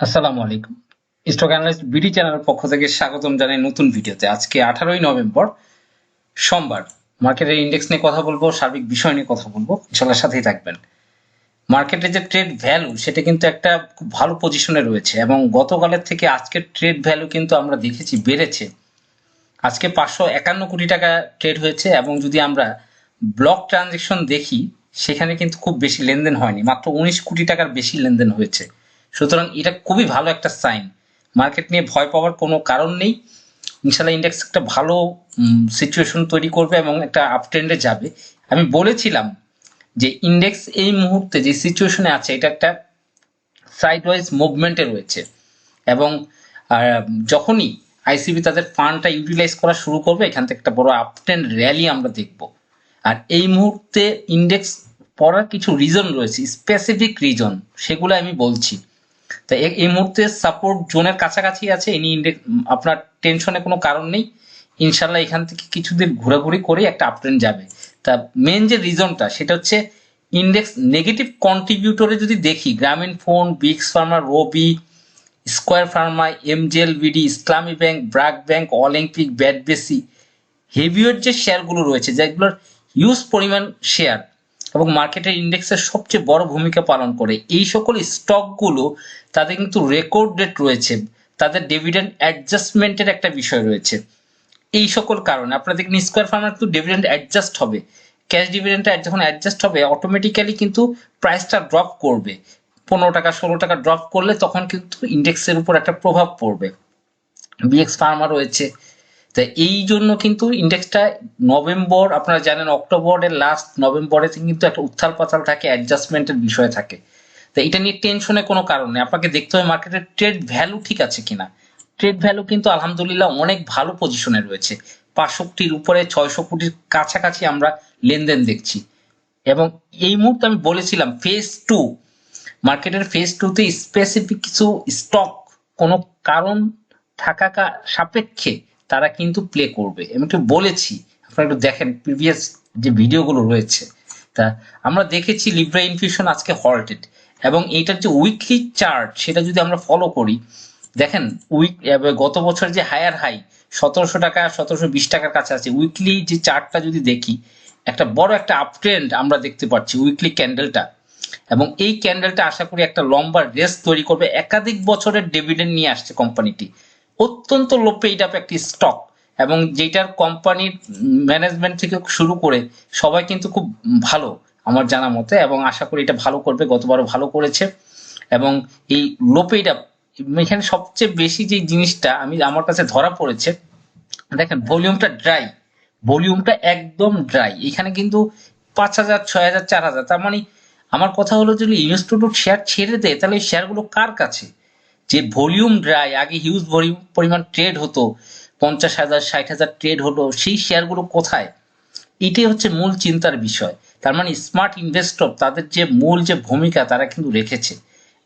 আসসালামু আলাইকুম। Stock analyst BD চ্যানেলের পক্ষ থেকে স্বাগতম জানাই নতুন ভিডিওতে। আজকে আঠারোই নভেম্বর, সোমবার। মার্কেটের ইন্ডেক্স নিয়ে কথা বলব, সার্বিক বিষয় নিয়ে কথা বলব। ইনশাল্লাহ সাথেই থাকবেন। মার্কেটের যে ট্রেড ভ্যালু সেটা কিন্তু একটা খুব ভালো পজিশনে রয়েছে এবং গতকালের থেকে আজকের ট্রেড ভ্যালু কিন্তু আমরা দেখেছি বেড়েছে। আজকে পাঁচশো একান্ন কোটি টাকা ট্রেড হয়েছে এবং যদি আমরা ব্লক ট্রানজেকশন দেখি, সেখানে কিন্তু খুব বেশি লেনদেন হয়নি। মাত্র উনিশ কোটি টাকার বেশি লেনদেন হয়েছে। সুতরাং এটা খুবই ভালো একটা সাইন। মার্কেট নিয়ে ভয় পাওয়ার কোনো কারণ নেই। ইনশাল্লাহ ইন্ডেক্স একটা ভালো সিচুয়েশন তৈরি করবে এবং একটা আপ ট্রেন্ডে যাবে। আমি বলেছিলাম যে ইন্ডেক্স এই মুহূর্তে যে সিচুয়েশনে আছে, এটা একটা সাইড ওয়াইজ মুভমেন্টে রয়েছে। এবং যখনই আইসিবি তাদের ফান্ডটা ইউটিলাইজ করা শুরু করবে, এখান থেকে একটা বড় আপ ট্রেন্ড র্যালি আমরা দেখব। আর এই মুহূর্তে ইন্ডেক্স পড়ার কিছু রিজন রয়েছে স্পেসিফিক রিজন সেগুলো আমি বলছি। তা এই মুহূর্তে সাপোর্ট জোনের কাছাকাছি আছে ইনি ইন্ডেক্স আপনার টেনশনে কোনো কারণ নেই। ইনশাল্লাহ এখান থেকে কিছুদিন ঘোরাঘুরি করে একটা আপট্রেন্ড যাবে। তা মেন যে রিজনটা সেটা হচ্ছে ইন্ডেক্স নেগেটিভ কন্ট্রিবিউটরে যদি দেখি গ্রামীণ ফোন বিক্স pharma Robi Square pharma MJL BD Islami bank BRAC bank Olympic BAT বেসি হেভিওয়েট যে শেয়ারগুলো রয়েছে, যেগুলোর হিউজ পরিমাণ শেয়ার এবং মার্কেটের ইন্ডেক্সের সবচেয়ে বড় ভূমিকা পালন করে। এই সকল স্টকগুলো, তাদের কিন্তু রেকর্ড ডেট রয়েছে। তাদের ডিভিডেন্ড অ্যাডজাস্টমেন্টের একটা বিষয় রয়েছে। এই সকল কারণে আপনারা দেখুন স্কোয়ার ফার্মার কিন্তু ডিভিডেন্ড অ্যাডজাস্ট হবে। ক্যাশ ডিভিডেন্ডটা যখন অ্যাডজাস্ট হবে অটোমেটিক্যালি কিন্তু প্রাইসটা ড্রপ করবে। পনেরো টাকা, ষোলো টাকা ড্রপ করলে তখন কিন্তু ইন্ডেক্সের উপর একটা প্রভাব পড়বে। বিএক্স ফার্মা রয়েছে। তা এই জন্য কিন্তু ইন্ডেক্সটা নভেম্বর, আপনারা জানেন অক্টোবরের লাস্ট নভেম্বরে কিন্তু একটা উত্থাল পাতাল থাকে অ্যাডজাস্টমেন্টের বিষয় থাকে। তা এটা নিয়ে টেনশনে কোনো কারণ নেই। আপনাকে দেখতে হবে মার্কেটের ট্রেড ভ্যালু ঠিক আছে কিনা। ট্রেড ভ্যালু কিন্তু আলহামদুলিল্লাহ অনেক ভালো পজিশনে রয়েছে। পাঁচশোটির উপরে, ছয়শো কোটির কাছাকাছি আমরা লেনদেন দেখছি। এবং এই মুহূর্তে আমি বলেছিলাম ফেজ টু মার্কেটের ফেজ টুতে স্পেসিফিক কিছু স্টক কোনো কারণ থাকা সাপেক্ষে তারা কিন্তু প্লে করবে। আমি একটু বলেছি, আপনারা একটু দেখেন প্রিভিয়াস যে ভিডিওগুলো রয়েছে, তা আমরা দেখেছি লিব্রা ইনফিউশন আজকে হল্টেড এবং এইটার যে উইকলি চার্ট সেটা যদি আমরা ফলো করি, দেখেন উইক গত বছর যে হায়ার হাই সতেরোশো টাকা, সতেরোশো বিশ টাকার কাছে আছে উইকলি যে চার্টটা যদি দেখি, একটা বড় একটা আপট্রেন্ড আমরা দেখতে পাচ্ছি উইকলি ক্যান্ডেলটা এবং এই ক্যান্ডেলটা আশা করি একটা লম্বা রেস তৈরি করবে, একাধিক বছরের ডিভিডেন্ড নিয়ে আসছে কোম্পানিটি অত্যন্ত লো পেইড আপ একটি স্টক এবং যেটার কোম্পানির ম্যানেজমেন্ট থেকে শুরু করে সবাই কিন্তু খুব ভালো আমার জানা মতে এবং আশা করি এটা ভালো করবে, গতবারও ভালো করেছে এবং এই লো পেইড আপ এখানে সবচেয়ে বেশি যে জিনিসটা আমি, আমার কাছে ধরা পড়েছে, দেখেন ভলিউমটা ড্রাই ভলিউমটা একদম ড্রাই এখানে কিন্তু পাঁচ হাজার, ছয় হাজার, চার হাজার, তার মানে আমার কথা হলো যদি ইনস্টিটিউট শেয়ার ছেড়ে দেয়, তাহলে শেয়ারগুলো কার কাছে? যে ভলিউম ড্রাই, আগে হিউজ ভলিউম পরিমাণ ট্রেড হতো, পঞ্চাশ হাজার, ষাট হাজার ট্রেড হলো, সেই শেয়ারগুলো কোথায়? এটাই হচ্ছে মূল চিন্তার বিষয়। তার মানে স্মার্ট ইনভেস্টর তাদের যে মূল যে ভূমিকা, তারা কিন্তু রেখেছে।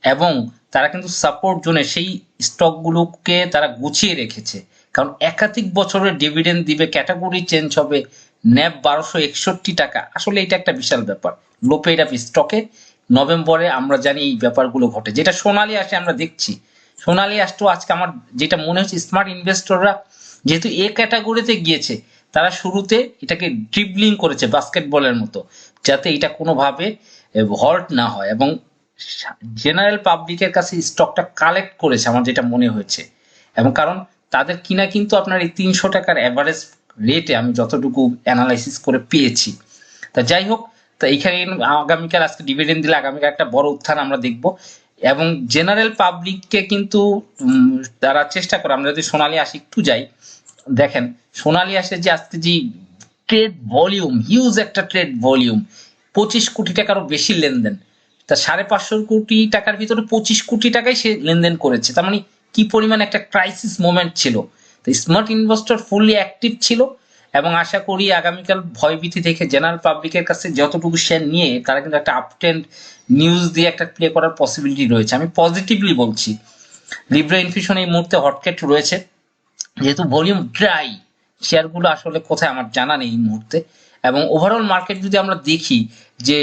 এবং তারা কিন্তু সাপোর্ট জোনে সেই স্টকগুলোকে তারা গুছিয়ে রেখেছে। কারণ একাধিক বছরের ডিভিডেন্ড দিবে ক্যাটাগরি চেঞ্জ হবে ন্যাব বারোশো একষট্টি টাকা। আসলে এটা একটা বিশাল ব্যাপার। লো পেড আপ স্টকে নভেম্বরে আমরা জানি এই ব্যাপারগুলো ঘটে। যেটা সোনালি আসে, আমরা দেখছি। সোনালি আসতো আজকে আমার যেটা মনে হচ্ছে স্মার্ট ইনভেস্টররা যেহেতু এ ক্যাটাগরিতে গিয়েছে, তারা শুরুতে এটাকে ড্রিবলিং করেছে বাস্কেটবলের মতো, যাতে এটা কোনোভাবে হল্ট না হয় এবং জেনারেল পাবলিকের কাছে স্টকটা কালেক্ট করেছে আমার যেটা মনে হয়েছে। এবং কারণ তাদের কিনা কিন্তু আপনার এই তিনশো টাকার অ্যাভারেজ রেটে আমি যতটুকু অ্যানালাইসিস করে পেয়েছি। তা যাই হোক, তা এইখানে আগামীকাল আজকে ডিভিডেন্ড দিলে আগামীকাল একটা বড় উত্থান আমরা দেখব। এবং জেনারেল পাবলিককে কিন্তু তারা চেষ্টা করে। আমরা যদি সোনালী আসি একটু যাই, দেখেন, সোনালী আসে যে আজকে যে ট্রেড ভলিউম হিউজ একটা ট্রেড ভলিউম পঁচিশ কোটি টাকারও বেশি লেনদেন। তা সাড়ে পাঁচশো কোটি টাকার ভিতরে পঁচিশ কোটি টাকাই সে লেনদেন করেছে। তার মানে কি পরিমাণ একটা ক্রাইসিস মোমেন্ট ছিল? তো স্মার্ট ইনভেস্টর ফুললি অ্যাক্টিভ ছিল। এবং আশা করি আগামীকাল ভয়ভীতি থেকে জেনারেল পাবলিকের কাছে যতটুকু শেয়ার নিয়ে তারা কিন্তু একটা আপটেন্ড নিউজ দিয়ে একটা প্লে করার পসিবিলিটি রয়েছে। আমি পজিটিভলি বলছি। লিব্রা ইনফিউশন এই মুহূর্তে হটকেট রয়েছে। যেহেতু ভলিউম ড্রাই শেয়ারগুলো আসলে কোথায় আমার জানা নেই এই মুহূর্তে। এবং ওভারঅল মার্কেট যদি আমরা দেখি, যে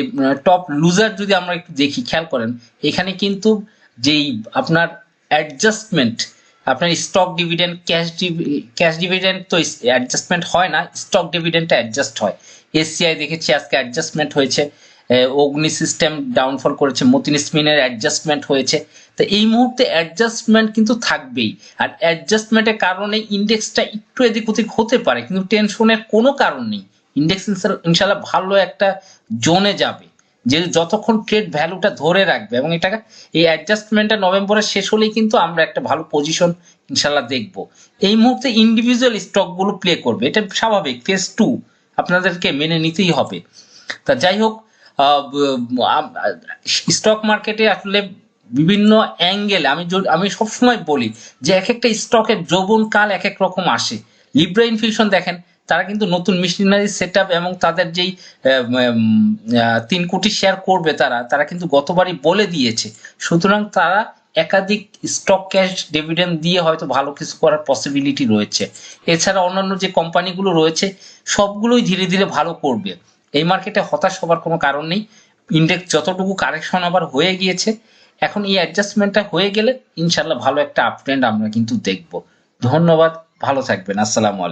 টপ লুজার যদি আমরা একটু দেখি, খেয়াল করেন, এখানে কিন্তু যেই আপনার অ্যাডজাস্টমেন্ট আপনার stock dividend cash cash dividend তো অ্যাডজাস্টমেন্ট হয় না স্টক ডিভিডেন্ডটা অ্যাডজাস্ট হয়। এসিআই দেখেছি আজকে অ্যাডজাস্টমেন্ট হয়েছে। অগ্নি সিস্টেম ডাউনফল করেছে, মতিন স্পিনের অ্যাডজাস্টমেন্ট হয়েছে। তো এই মুহূর্তে অ্যাডজাস্টমেন্ট কিন্তু থাকবেই। আর অ্যাডজাস্টমেন্টের কারণে ইন্ডেক্সটা একটু এদিক ওদিক হতে পারে, কিন্তু টেনশনের কোনো কারণ নেই। ইন্ডেক্স ইনশাল্লাহ ভালো একটা জোনে যাবে। যে যতক্ষণ ট্রেড ভ্যালুটা ধরে রাখবে এবং এটা এই অ্যাডজাস্টমেন্টটা নভেম্বরের শেষ হলেই কিন্তু আমরা একটা ভালো পজিশন ইনশাল্লাহ দেখব। এই মুহূর্তে ইন্ডিভিজুয়াল স্টকগুলো প্লে করবে, এটা স্বাভাবিক ফেজ টু আপনাদেরকে মেনে নিতেই হবে। তা যাই হোক স্টক মার্কেটে আসলে বিভিন্ন অ্যাঙ্গেল আমি আমি সবসময় বলি যে এক একটা স্টকের যৌবন কাল এক এক রকম আসে। লিব্রা ইনফিউশন দেখেন তারা কিন্তু নতুন মেশিনারি সেট এবং তাদের যেই তিন কোটি শেয়ার করবে তারা তারা কিন্তু গতবারই বলে দিয়েছে। সুতরাং তারা একাধিক স্টক ক্যাশ ডিভিডেন্ড দিয়ে হয়তো ভালো কিছু করার পসিবিলিটি রয়েছে। এছাড়া অন্যান্য যে কোম্পানিগুলো রয়েছে, সবগুলোই ধীরে ধীরে ভালো করবে। এই মার্কেটে হতাশ হবার কোনো কারণ নেই। ইন্ডেক্স যতটুকু কারেকশন আবার হয়ে গিয়েছে, এখন এই অ্যাডজাস্টমেন্টটা হয়ে গেলে ইনশাল্লাহ ভালো একটা আপ ট্রেন্ড আমরা কিন্তু দেখব। ধন্যবাদ, ভালো থাকবেন। আসসালামু আলাইকুম।